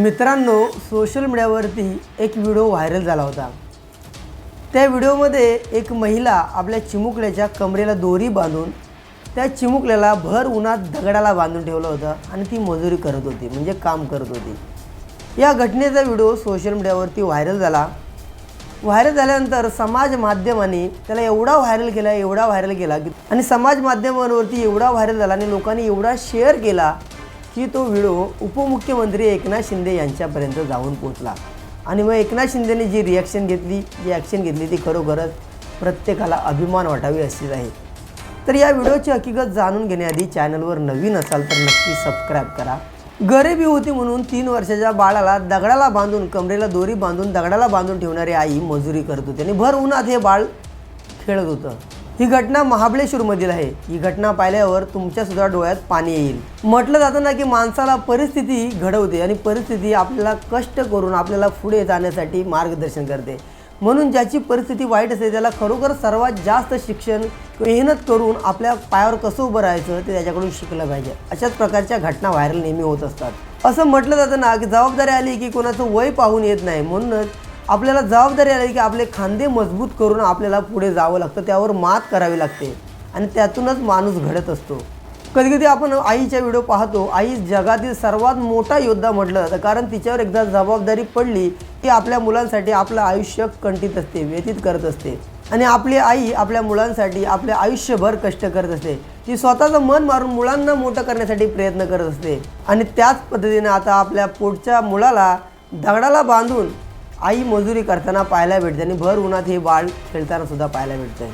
मित्रांनो सोशल मीडियावरती एक व्हिडिओ व्हायरल झाला होता. त्या व्हिडिओमध्ये एक महिला आपल्या चिमुकल्याच्या कमरेला दोरी बांधून त्या चिमुकल्याला भर उन्हात दगडाला बांधून ठेवलं होतं आणि ती मजुरी करत होती म्हणजे काम करत होती. या घटनेचा व्हिडिओ सोशल मीडियावरती व्हायरल झाला. व्हायरल झाल्यानंतर समाज माध्यमांनी त्याला एवढा व्हायरल केला एवढा व्हायरल केला आणि समाज माध्यमांवरती एवढा व्हायरल झाला आणि लोकांनी एवढा शेअर केला की तो व्हिडिओ उपमुख्यमंत्री एकनाथ शिंदे यांच्यापर्यंत जाऊन पोचला आणि मग एकनाथ शिंदेने जी रिॲक्शन घेतली जी ॲक्शन घेतली ती खरोखरच प्रत्येकाला अभिमान वाटावी अशीच आहे. तर या व्हिडिओची हकीकत जाणून घेण्याआधी चॅनलवर नवीन असाल तर नक्की सबस्क्राईब करा. गरिबी होती म्हणून तीन वर्षाच्या बाळाला दगडाला बांधून कमरेला दोरी बांधून दगडाला बांधून ठेवणारी आई मजुरी करत होती. आणि भर उन्हात हे बाळ खेळत होतं. ही घटना महाबळेश्वरमधील आहे. ही घटना पाहिल्यावर तुमच्या सुद्धा डोळ्यात पाणी येईल. म्हटलं जातं ना की माणसाला परिस्थिती घडवते आणि परिस्थिती आपल्याला कष्ट करून आपल्याला पुढे जाण्यासाठी मार्गदर्शन करते. म्हणून ज्याची परिस्थिती वाईट असते त्याला खरोखर सर्वात जास्त शिक्षण मेहनत करून आपल्या पायावर कसं उभं राहायचं ते त्याच्याकडून शिकलं पाहिजे. अशाच प्रकारच्या घटना व्हायरल नेहमी होत असतात. असं म्हटलं जातं ना की जबाबदारी आली की कोणाचं वय पाहून येत नाही. म्हणूनच आपल्याला जबाबदारी आली की आपले खांदे मजबूत करून आपल्याला पुढे जावं लागतं त्यावर मात करावी लागते. आणि त्यातूनच माणूस घडत असतो. कधी कधी आपण आईच्या व्हिडिओ पाहतो आई जगातील सर्वात मोठा योद्धा म्हटलं जातं. कारण तिच्यावर एकदा जबाबदारी पडली की आपल्या मुलांसाठी आपलं आयुष्य कंटित असते व्यतीत करत असते. आणि आपली आई आपल्या मुलांसाठी आपले आयुष्यभर कष्ट करत असते. ती स्वतःचं मन मारून मुलांना मोठं करण्यासाठी प्रयत्न करत असते. आणि त्याच पद्धतीने आता आपल्या पोटच्या मुलाला दगडाला बांधून आई मजुरी करताना पाहायला भेटते आणि भर उन्हात हे बाळ खेळताना सुद्धा पाहायला भेटते.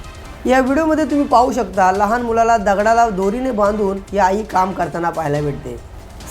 या व्हिडिओमध्ये तुम्ही पाहू शकता लहान मुलाला दगडाला दोरीने बांधून ही आई काम करताना पाहायला भेटते.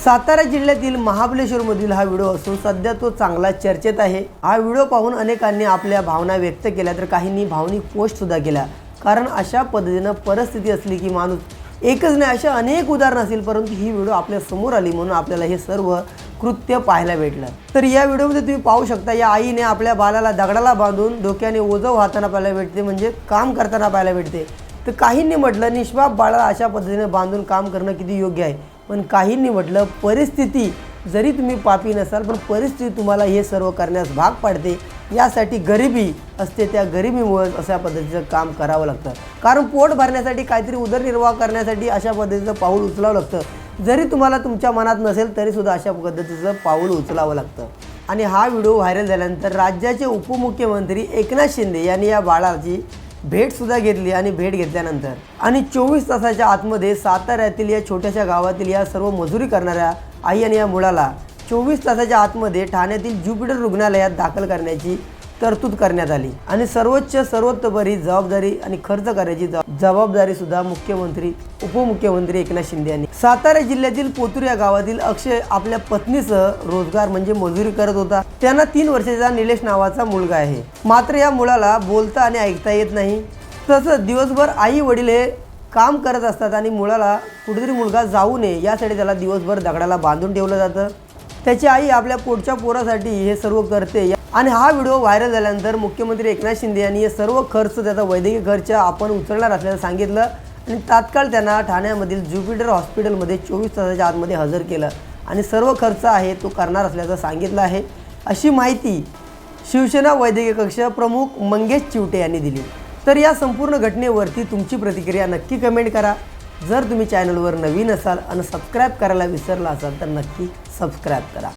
सातारा जिल्ह्यातील महाबलेश्वरमधील हा व्हिडिओ असून सध्या तो चांगला चर्चेत आहे. हा व्हिडिओ पाहून अनेकांनी आपल्या भावना व्यक्त केल्या तर काहींनी भावनिक पोस्टसुद्धा केल्या. कारण अशा पद्धतीनं परिस्थिती असली की माणूस एकच नाही अशा अनेक उदाहरणं असतील परंतु ही व्हिडिओ आपल्यासमोर आली म्हणून आपल्याला हे सर्व कृत्य पाहायला भेटलं. तर या व्हिडिओमध्ये तुम्ही पाहू शकता या आईने आपल्या बालाला दगडाला बांधून डोक्याने ओझं वाहताना पाहायला भेटते म्हणजे काम करताना पाहायला भेटते. तर काहींनी म्हटलं निष्पाप बाळाला अशा पद्धतीने बांधून काम करणं किती योग्य आहे? पण काहींनी म्हटलं परिस्थिती जरी तुम्ही पापी नसाल पण परिस्थिती तुम्हाला हे सर्व करण्यास भाग पाडते. यासाठी गरिबी असते त्या गरिबीमुळे अशा पद्धतीचं काम करावं लागतं. कारण पोट भरण्यासाठी काहीतरी उदरनिर्वाह करण्यासाठी अशा पद्धतीचं पाऊल उचलावं लागतं. जरी तुम्हाला तुमच्या मनात नसेल तरीसुद्धा अशा पद्धतीचं पाऊल उचलावं लागतं. आणि हा व्हिडिओ व्हायरल झाल्यानंतर राज्याचे उपमुख्यमंत्री एकनाथ शिंदे यांनी या बाळाची भेटसुद्धा घेतली आणि भेट घेतल्यानंतर आणि चोवीस तासाच्या आतमध्ये साताऱ्यातील या छोट्याशा गावातील या सर्व मजुरी करणाऱ्या आई आणि या मुलाला चोवीस तासाच्या आतमध्ये ठाण्यातील ज्युपिटर रुग्णालयात दाखल करण्याची तरतूद करण्यात आली. आणि सर्वोच्च सर्वोत्तपरी जबाबदारी आणि खर्च करायची जबाबदारी सुद्धा मुख्यमंत्री उपमुख्यमंत्री एकनाथ शिंदे यांनी. सातारा जिल्ह्यातील पोतूर या गावातील अक्षय आपल्या पत्नीसह रोजगार म्हणजे मजुरी करत होता. त्यांना तीन वर्षाचा निलेश नावाचा मुलगा आहे. मात्र या मुलाला बोलता आणि ऐकता येत नाही. तसंच दिवसभर आई वडील हे काम करत असतात आणि मुलाला कुठेतरी मुलगा जाऊ नये यासाठी त्याला दिवसभर दगडाला बांधून ठेवलं जातं. त्याची आई आपल्या पोटच्या पोरासाठी हे सर्व करते. आणि हा व्हिडिओ व्हायरल झाल्यानंतर मुख्यमंत्री एकनाथ शिंदे यांनी हे सर्व खर्च त्याचा वैद्यकीय खर्च आपण उचलणार असल्याचं सांगितलं आणि तात्काळ त्यांना ठाण्यामधील ज्युपिटर हॉस्पिटलमध्ये चोवीस तासाच्या आतमध्ये हजर केलं. आणि सर्व खर्च आहे तो करणार असल्याचं सांगितलं आहे. अशी माहिती शिवसेना वैद्यकीय कक्ष प्रमुख मंगेश चिवटे यांनी दिली. तर या संपूर्ण घटनेवरती तुमची प्रतिक्रिया नक्की कमेंट करा. जर तुम्ही चॅनलवर नवीन असाल आणि सबस्क्राईब करायला विसरला असाल तर नक्की सबस्क्राईब करा.